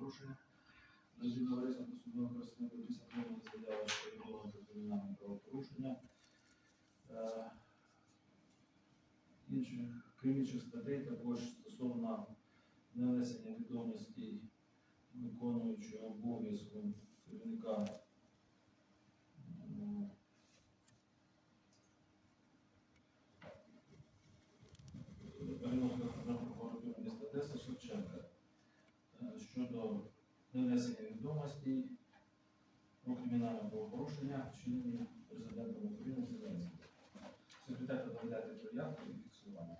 правопорушення. Згідно вирізнено посудного представника після отримання що відомо за кримінальне правопорушення. Інших, крім інших статей, також стосовно нанесення відомостей виконуючого обов'язку керівника м, Районного прокуратури міста Одеса Шевченка е, щодо нанесення відомостей про кримінальне правопорушення, вчинені президентом України Зеленським. Секретар доповідає про явку і фіксування.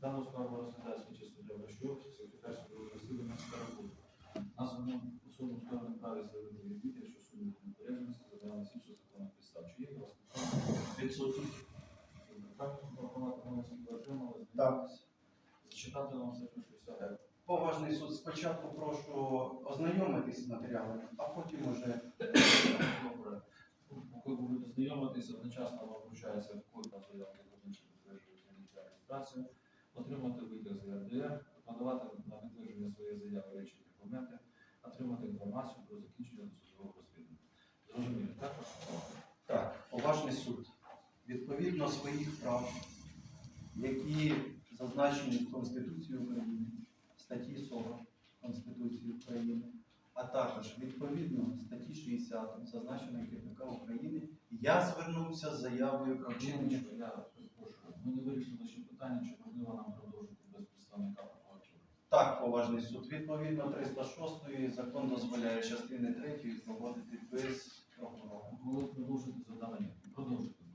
Дану скаргу розглядає слідчий суддя Ващук, секретар судового засідання Скарабут. Названу особу сторони праві заявити відбити, що суд непередженості задала слідчу законних підстав. Чи є у вас питання? Відсутні. Так, пропонувати голосом отримали. Так. Зачитати вам статтю 60. Поважний суд, спочатку прошу ознайомитись з матеріалами, а потім уже Добре. Поки ви будете знайомитися, одночасно вам вручається копія заявки про інші реєстрацію, отримати витяг з РДР, подавати на підтвердження своєї заяви речі документи, отримати інформацію про закінчення досудового розслідування. Зрозуміло, так? так, поважний суд. Відповідно своїх прав, які зазначені в Конституції України, статті 40 Конституції України, а також відповідно статті 60 зазначеної КПК України, я звернувся з заявою про вчинення. Ми не вирішили ще питання, чи можливо нам продовжити без представника прокуратури. Так, поважний суд. Відповідно 306 закон дозволяє частини 3 проводити без прокурора. Коли продовжити завдання, ласка.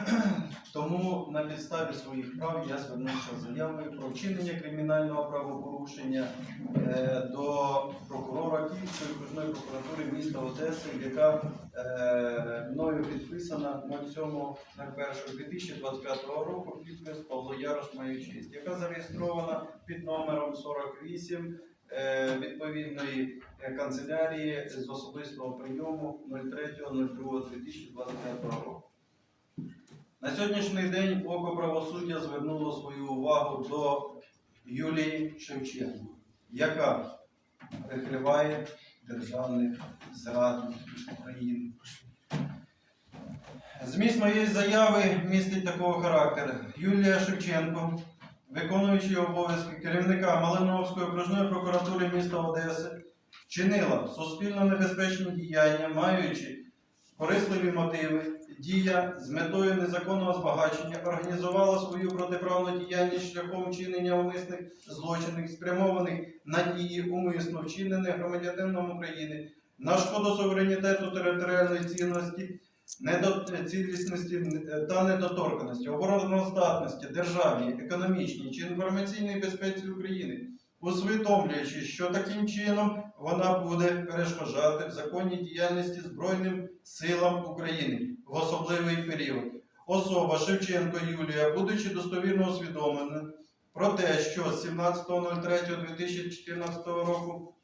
Тому на підставі своїх прав я звернувся заявою про вчинення кримінального правопорушення е, до прокурора Київської окружної прокуратури міста Одеси, яка е, мною підписана 07.01.2025 року підпис Павло Ярош маю честь, яка зареєстрована під номером 48 е, відповідної канцелярії з особистого прийому 03.02.2025 року. На сьогоднішній день око правосуддя звернуло свою увагу до Юлії Шевченко, яка прикриває державних зрадників України. Зміст моєї заяви містить такого характеру. Юлія Шевченко, виконуючи обов'язки керівника Малиновської окружної прокуратури міста Одеси, вчинила суспільно небезпечні діяння, маючи корисливі мотиви, дія з метою незаконного збагачення організувала свою протиправну діяльність шляхом вчинення умисних злочинів, спрямованих на дії умисно вчинених громадянином України на шкоду суверенітету територіальної цінності, недо- цілісності е, та недоторканості, обороноздатності, державній, економічній чи інформаційній безпеці України, усвідомлюючи, що таким чином вона буде перешкоджати в законній діяльності Збройним силам України в особливий період. Особа Шевченко Юлія, будучи достовірно усвідомлена про те, що з 17.03.2014 року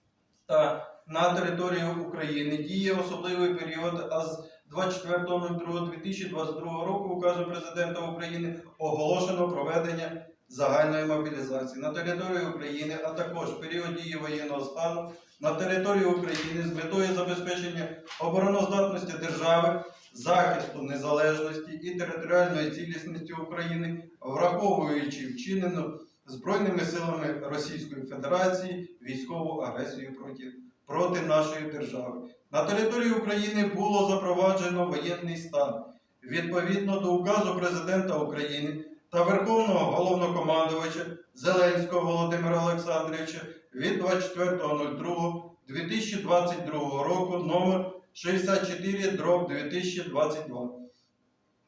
та на території України діє особливий період, а з 24.02.2022 року указом Президента України оголошено проведення загальної мобілізації на території України, а також період дії воєнного стану на території України з метою забезпечення обороноздатності держави, захисту незалежності і територіальної цілісності України, враховуючи вчинену Збройними силами Російської Федерації військову агресію проти, проти нашої держави. На території України було запроваджено воєнний стан відповідно до указу президента України та Верховного головнокомандувача Зеленського Володимира Олександровича від 24.02.2022 року номер 64 дроб 2022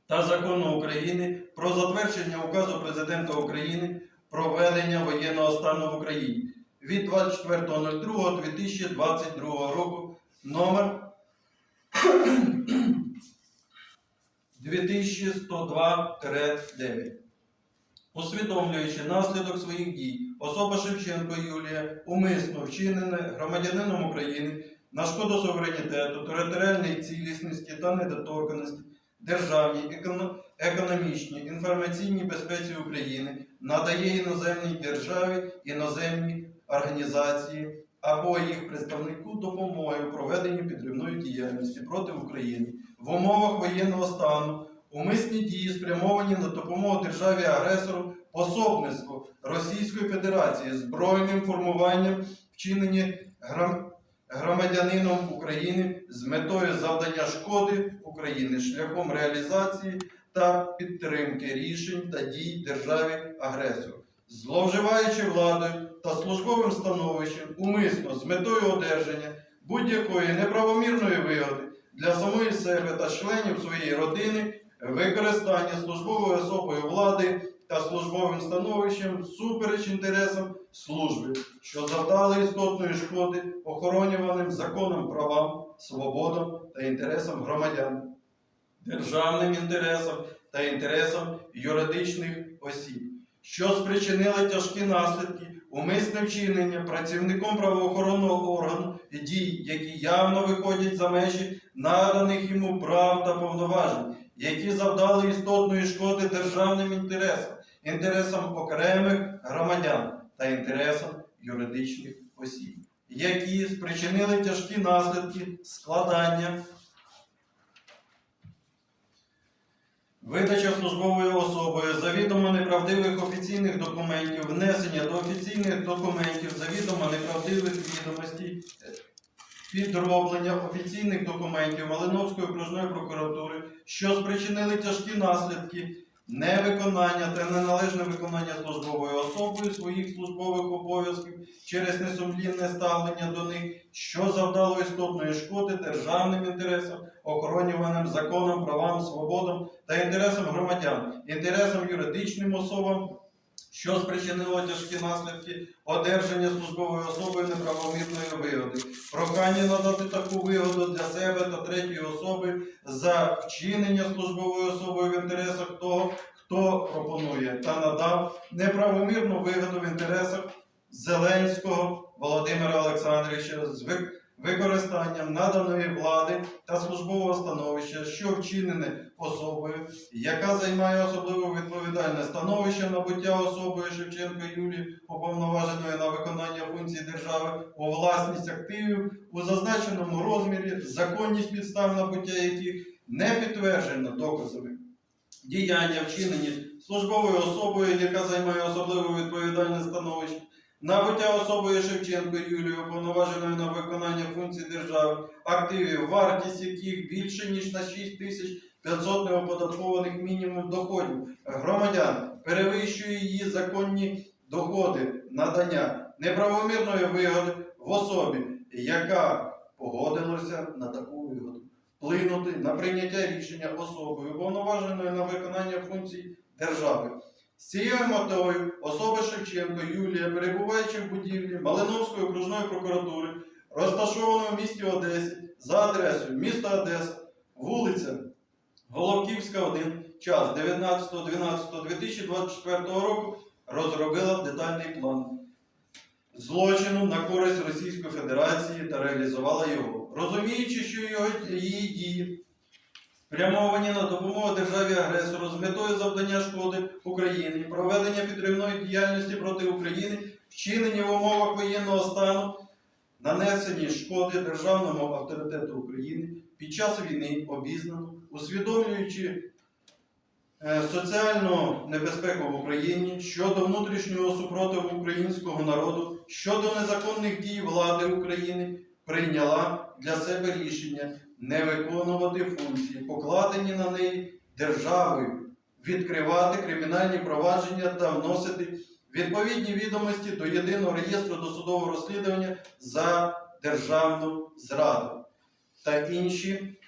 та закону України про затвердження указу президента України про введення воєнного стану в Україні від 24.02.2022 року номер 2102-9. Усвідомлюючи наслідок своїх дій, особа Шевченко Юлія умисно вчинене громадянином України на шкоду суверенітету, територіальній цілісності та недоторканості, державній, економічній, інформаційній безпеці України, надає іноземній державі, іноземній організації або їх представнику допомоги у проведенні підривної діяльності проти України в умовах воєнного стану, умисні дії спрямовані на допомогу державі-агресору, пособництво Російської Федерації, збройним формуванням, вчинені грам- громадянином України з метою завдання шкоди Україні шляхом реалізації та підтримки рішень та дій державі-агресору, зловживаючи владою та службовим становищем умисно з метою одержання будь-якої неправомірної вигоди для самої себе та членів своєї родини, використання службовою особою влади та службовим становищем супереч інтересам служби, що завдали істотної шкоди охоронюваним законом правам, свободам та інтересам громадян, державним інтересам та інтересам юридичних осіб, що спричинили тяжкі наслідки, умисне вчинення працівником правоохоронного органу дій, які явно виходять за межі наданих йому прав та повноважень, які завдали істотної шкоди державним інтересам, інтересам окремих громадян та інтересам юридичних осіб, які спричинили тяжкі наслідки складання. Видача службовою особою завідомо неправдивих офіційних документів, внесення до офіційних документів завідомо неправдивих відомостей, підроблення офіційних документів Малиновської окружної прокуратури, що спричинили тяжкі наслідки невиконання та неналежне виконання службовою особою своїх службових обов'язків через несумлінне ставлення до них, що завдало істотної шкоди державним інтересам, охоронюваним законом, правам, свободам та інтересам громадян, інтересам юридичним особам, що спричинило тяжкі наслідки? Одержання службовою особою неправомірної вигоди, прохання надати таку вигоду для себе та третьої особи за вчинення службовою особою в інтересах того, хто пропонує та надав неправомірну вигоду в інтересах Зеленського Володимира Олександровича з використанням наданої влади та службового становища, що вчинене особою, яка займає особливо відповідальне становище набуття особою Шевченко Юлії, уповноваженої на виконання функцій держави у власність активів у зазначеному розмірі, законність підстав набуття яких не підтверджено доказами. Діяння вчинені службовою особою, яка займає особливо відповідальне становище, набуття особою Шевченко Юлією, уповноваженою на виконання функцій держави, активів, вартість яких більше ніж на 6 тисяч 500 неоподаткованих мінімум доходів громадян, перевищує її законні доходи надання неправомірної вигоди в особі, яка погодилася на таку вигоду, вплинути на прийняття рішення особою, уповноваженою на виконання функцій держави. З цією метою особа Шевченко Юлія, перебуваючи в будівлі Малиновської окружної прокуратури, розташованої в місті Одесі за адресою міста Одеса, вулиця Головківська, 1, час 19.12.2024 року, розробила детальний план злочину на користь Російської Федерації та реалізувала його, розуміючи, що його її дії спрямовані на допомогу державі-агресору з метою завдання шкоди Україні, проведення підривної діяльності проти України, вчинені в умовах воєнного стану, нанесені шкоди державному авторитету України під час війни обізнано, усвідомлюючи е, соціальну небезпеку в Україні щодо внутрішнього супротиву українського народу, щодо незаконних дій влади України, прийняла для себе рішення не виконувати функції, покладені на неї державою, відкривати кримінальні провадження та вносити відповідні відомості до єдиного реєстру досудового розслідування за державну зраду та інші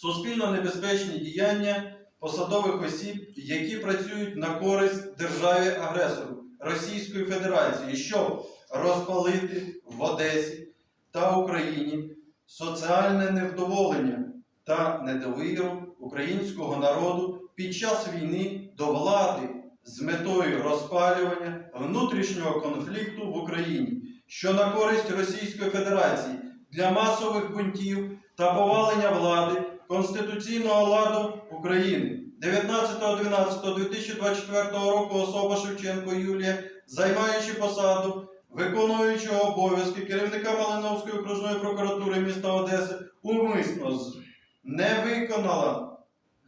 суспільно небезпечні діяння посадових осіб, які працюють на користь державі-агресору Російської Федерації, щоб розпалити в Одесі та Україні соціальне невдоволення та недовіру українського народу під час війни до влади з метою розпалювання внутрішнього конфлікту в Україні, що на користь Російської Федерації для масових бунтів та повалення влади конституційного ладу України. 19.12.2024 року особа Шевченко Юлія, займаючи посаду виконуючого обов'язки керівника Малиновської окружної прокуратури міста Одеси, умисно не виконала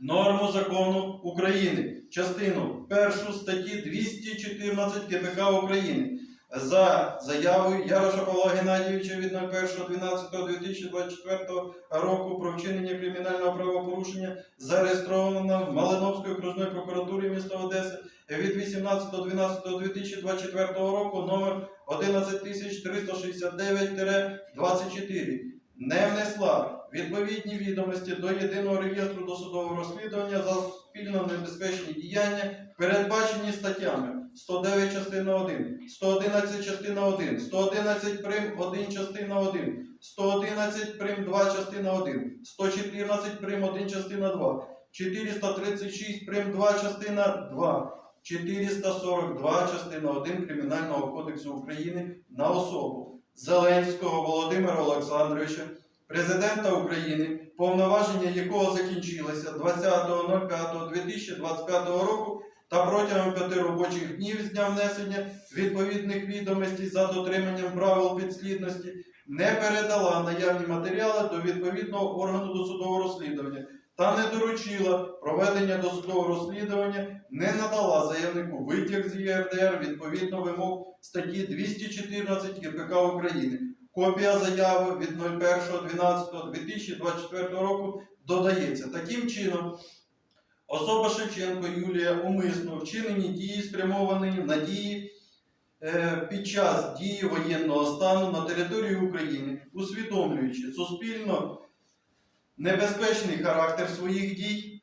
норму закону України, частину 1 статті 214 КПК України за заявою Яроша Павла Геннадійовича від 01.12.2024 року про вчинення кримінального правопорушення, зареєстровано в Малиновської окружної прокуратурі міста Одеси від 18.12.2024 року номер 11369-24 не внесла відповідні відомості до єдиного реєстру досудового розслідування за спільно небезпечні діяння, передбачені статтями 109 частина 1, 111 частина 1, 111 прим 1 частина 1, 111 прим 2 частина 1, 114 прим 1 частина 2, 436 прим 2 частина 2, 442 частина 1 Кримінального кодексу України на особу Зеленського Володимира Олександровича, президента України, повноваження якого закінчилися 20.05.2025 року та протягом п'яти робочих днів з дня внесення відповідних відомостей за дотриманням правил підслідності не передала наявні матеріали до відповідного органу досудового розслідування та не доручила проведення досудового розслідування, не надала заявнику витяг з ЄРДР відповідно вимог статті 214 КПК України. Копія заяви від 01.12.2024 року додається. Таким чином, особа Шевченко Юлія умисно вчинені дії спрямовані на дії е, під час дії воєнного стану на території України, усвідомлюючи суспільно небезпечний характер своїх дій,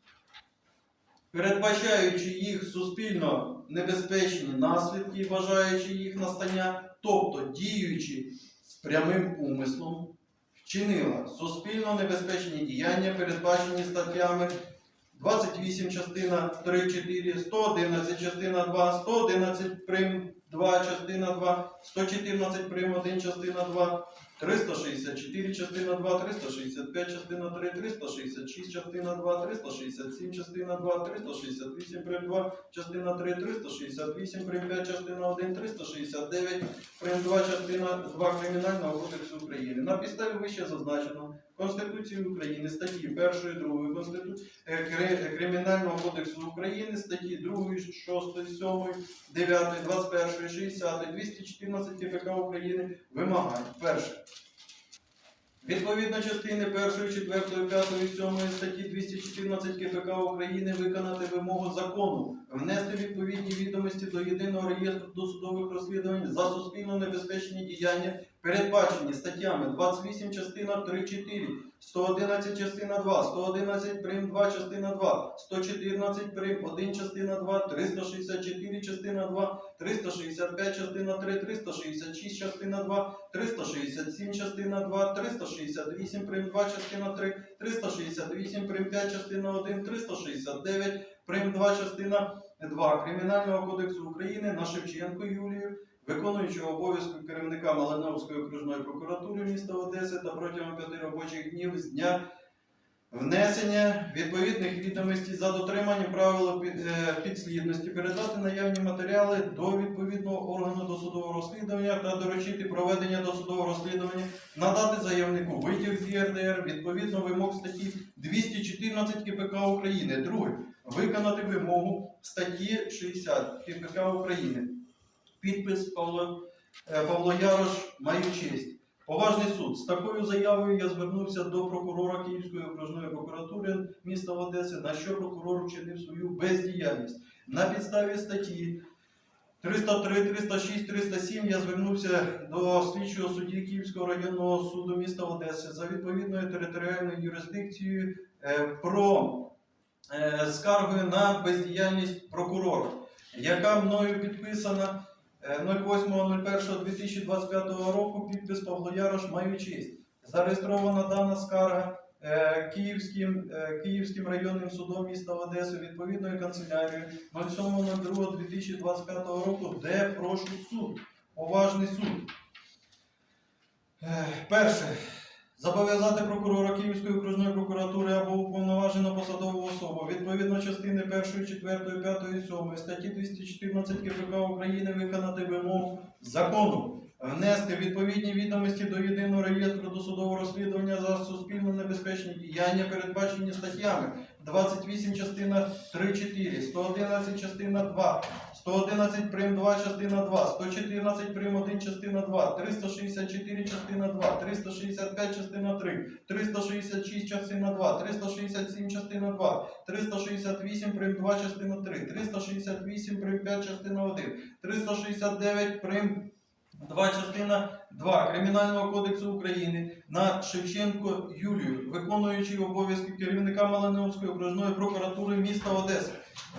передбачаючи їх суспільно небезпечні наслідки, вважаючи їх настання, тобто діючи з прямим умислом, вчинила суспільно небезпечні діяння, передбачені статтями 28 частина 3-4, 111 частина 2, 111 прим 2 частина 2, 114 прим 1 частина 2, 364 частина 2, 365 частина 3, 366 частина 2, 367 частина 2, 368 прим 2 частина 3, 368 прим 5 частина 1, 369 прим 2 частина 2 Кримінального кодексу України. На підставі вище зазначеного Конституції України, статті 1, 2 Конституції Кримінального кодексу України, статті 2, 6, 7, 9, 21, 60, 214 КПК України вимагає. Перше. Відповідно частини 1, 4, 5, 7 статті 214 КПК України виконати вимогу закону, внести відповідні відомості до єдиного реєстру досудових розслідувань за суспільно небезпечні діяння, передбачені статтями 28 частина 3-4, 111 частина 2, 111 прим 2 частина 2, 114 прим 1 частина 2, 364 частина 2, 365 частина 3, 366 частина 2, 367 частина 2, 368 прим 2 частина 3, 368 прим 5 частина 1, 369 прим 2 частина 2 Кримінального кодексу України на Шевченко Юлію, виконуючого обов'язку керівника Малиновської окружної прокуратури міста Одеси та протягом п'яти робочих днів з дня внесення відповідних відомостей за дотримання правил е, підслідності, передати наявні матеріали до відповідного органу досудового розслідування та доручити проведення досудового розслідування, надати заявнику витяг з ЄРДР відповідно вимог статті 214 КПК України. Друге, виконати вимогу статті 60 КПК України. Підпис Павло, е, Павло Ярош маю честь. Поважний суд. З такою заявою я звернувся до прокурора Київської окружної прокуратури міста Одеси, на що прокурор вчинив свою бездіяльність. На підставі статті 303, 306, 307 я звернувся до слідчого судді Київського районного суду міста Одеси за відповідною територіальною юрисдикцією е, про е, скаргою на бездіяльність прокурора, яка мною підписана 08.01.2025 року, підпис Павло Ярош маю честь. Зареєстрована дана скарга е, Київським, е, Київським районним судом міста Одеси відповідною канцелярією 07.02.2025 року, де прошу суд, поважний суд. Е, Перше. Зобов'язати прокурора Київської окружної прокуратури або уповноважену посадову особу відповідно частини 1, 4, 5, 7 статті 214 КПК України виконати вимогу закону, внести відповідні відомості до єдиного реєстру досудового розслідування за суспільно небезпечні діяння, передбачені статтями 28 частина 3-4, 111 частина 2, 111 прим 2 частина 2, 114 прим 1 частина 2, 364 частина 2, 365 частина 3, 366 частина 2, 367 частина 2, 368 прим 2 частина 3, 368 прим 5 частина 1, 369 прим 2 частина 2 Кримінального кодексу України на Шевченко Юлію, виконуючи обов'язки керівника Малиновської окружної прокуратури міста Одеси,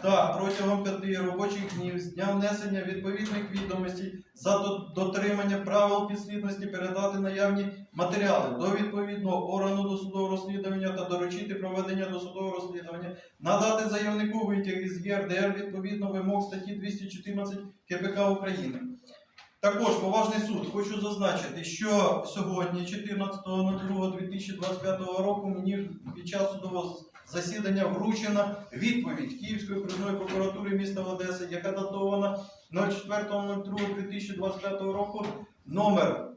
та протягом п'яти робочих днів з дня внесення відповідних відомостей за дотримання правил підслідності передати наявні матеріали до відповідного органу досудового розслідування та доручити проведення досудового розслідування, надати заявнику витяг із ЄРДР відповідно вимог статті 214 КПК України. Також поважний суд хочу зазначити, що сьогодні, 14.02.2025 року, мені під час судового засідання вручена відповідь Київської окружної прокуратури міста Одеси, яка датована 04.02.2025 року, номер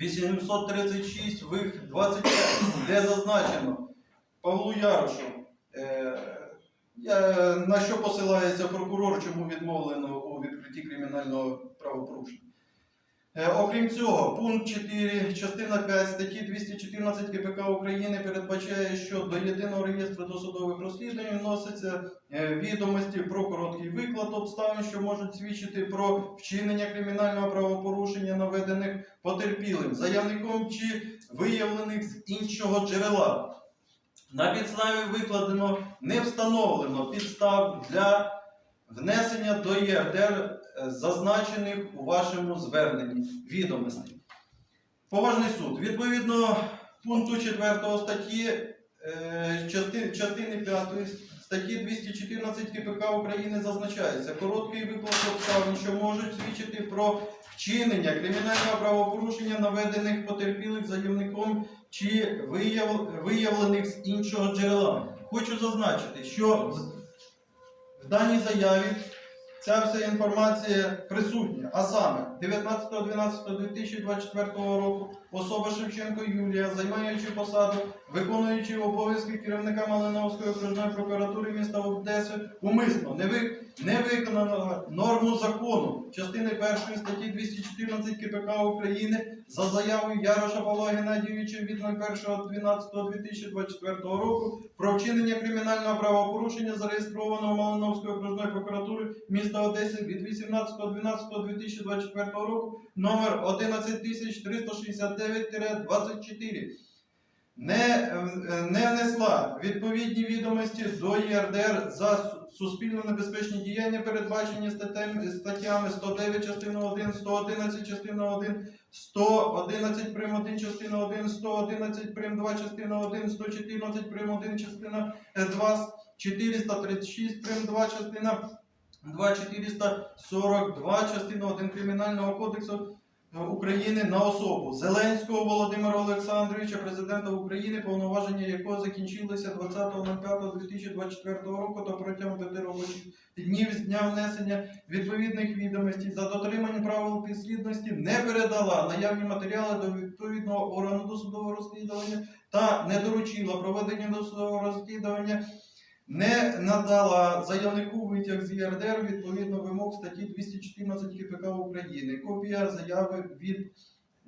836 вих 25, де зазначено Павлу Ярошу, е, на що посилається прокурор, чому відмовлено у відкритті кримінального правопорушення. Е, Окрім цього, пункт 4, частина 5 статті 214 КПК України передбачає, що до єдиного реєстру досудових розслідувань вносяться е, відомості про короткий виклад обставин, що можуть свідчити про вчинення кримінального правопорушення, наведених потерпілим, заявником чи виявлених з іншого джерела. На підставі викладено не встановлено підстав для внесення до ЄРДР е, зазначених у вашому зверненні відомостей. Поважний суд. Відповідно пункту 4 статті е, частини, частини 5 статті 214 КПК України зазначається короткий виклад обставин, що можуть свідчити про вчинення кримінального правопорушення, наведених потерпілих заявником чи виявлених з іншого джерела. Хочу зазначити, що в- даній заяві ця вся інформація присутня. А саме 19.12.2024 року особа Шевченко Юлія, займаючи посаду, виконуючи обов'язки керівника Малиновської окружної прокуратури міста Одеси, умисно не, ви, не виконала норму закону частини 1 статті 214 КПК України за заявою Яроша Павла Геннадійовича від 01.12.2024 року про вчинення кримінального правопорушення, зареєстрованого Малиновською окружною прокуратури міста Одеси від 18.12.2024 року номер 11369-24 не, е, не внесла відповідні відомості до ЄРДР за суспільно небезпечні діяння, передбачені статтями 109 частина 1, 111 частина 1, 111 прим. 1 частина 1, 111 прим. 2 частина 1, 114 прим. 1 частина е, 2, 436 прим. 2 частина 2, 442 частина 1 Кримінального кодексу України на особу Зеленського Володимира Олександровича, президента України, повноваження якого закінчилися 20.05.2024 року та протягом п'яти робочих днів з дня внесення відповідних відомостей за дотримання правил підслідності не передала наявні матеріали до відповідного органу досудового розслідування та не доручила проведення досудового розслідування не надала заявнику витяг з ЄРДР відповідно вимог статті 214 КПК України. Копія заяви від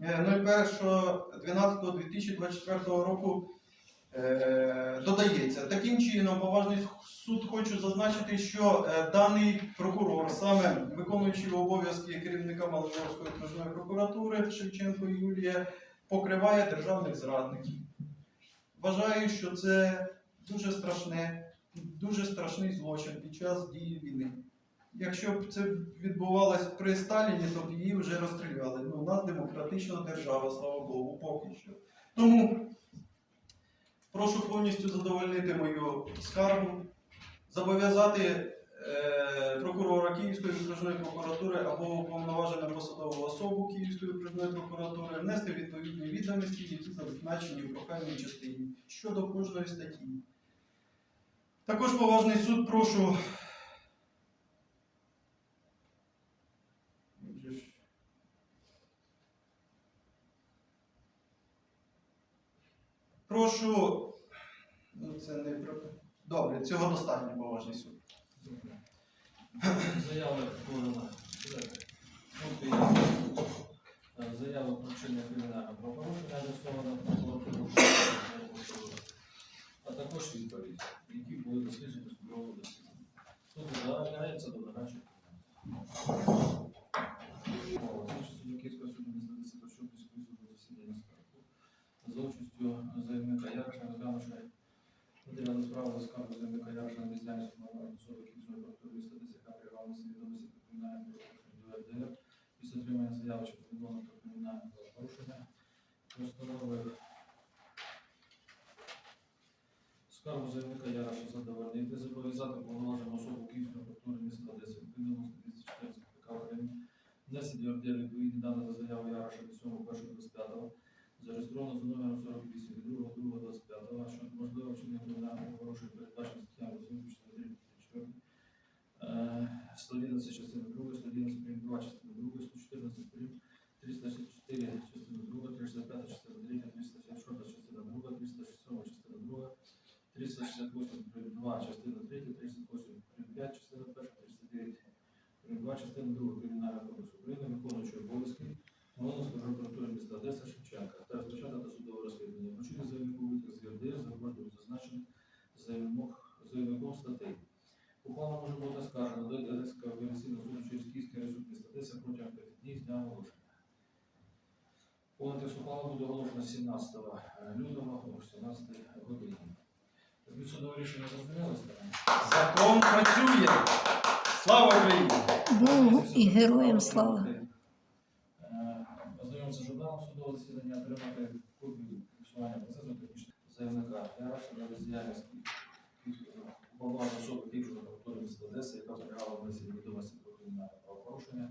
е, 01.12.2024 року е, додається. Таким чином, поважний суд хочу зазначити, що е, даний прокурор, саме виконуючи обов'язки керівника Малиновської окружної прокуратури Шевченко Юлія, покриває державних зрадників. Вважаю, що це дуже страшне дуже страшний злочин під час дії війни. Якщо б це відбувалось при Сталіні, то б її вже розстріляли. Ну, у нас демократична держава, слава Богу, поки що. Тому прошу повністю задовольнити мою скаргу, зобов'язати е, прокурора Київської окружної прокуратури або уповноважену посадову особу Київської окружної прокуратури внести відповідні відомості, які зазначені у прохальній частині щодо кожної статті. Також поважний суд прошу. Прошу. Ну, це не. Добре, цього достатньо, поважний суд. Заява подана. Заяви про вчинення кримінального правопорушення адресована прокуратуру, а також відповідь, які були досліджені з судового засідання. Суд задовольняється до додачі. Слідчі Київського суду міста Десята Шопівського суду засідання скаргу за участю заявника Яроша, розглянувши матеріали справи за скаргу заявника Яроша на бездіяльність уповноваженої особи Київської прокуратури міста приймала на свій про кримінальне правопорушення РДР, після отримання заяви чи повідомлення про кримінальне правопорушення, постановив скаргу заявника Яроша задовольнити, зобов'язати повноважену особу Київської прокуратури міста Одеси відповідно 214 КК України внесення в РДР відповідні дані до заяви Яроша від 7.1.25 зареєстровано за номером 48 від 2.2.25, що можливо вчинення кримінального порушення передбачено статтями 8 частини 3 4, 111 частини 2, 111 прим. 2 частини 2, 114 прим. 364 частина 2, 305 частина 3, 366 частина 2, 367 частина 2, 368 прим. 2 частина 3, 308 прим. 5 частина 1, 309 прим. 2 частина 2 Кримінального кодексу України, виконуючи обов'язки Головного прокуратури міста Одеса Шевченка та розпочати досудове розслідування. Вручити заявнику витяг з за кожним зазначеним заявником, статей. Ухвала може бути оскаржена до Одеського суду через Київський райсуд міста Одеса протягом 5 днів з дня оголошення. Повний текст ухвали буде оголошено 17 лютого о 17 годині. Зміст судового рішення зрозуміли? Закон працює! Слава Україні! Богу і героям слава. Е, Ознайомитися з журналом судового засідання, отримати копію фіксування процесу технічного заявника Яроша на бездіяльність уповноваженої особи Київської прокуратури міста Одеси, яка переграла внесення відомості про кримінальне правопорушення.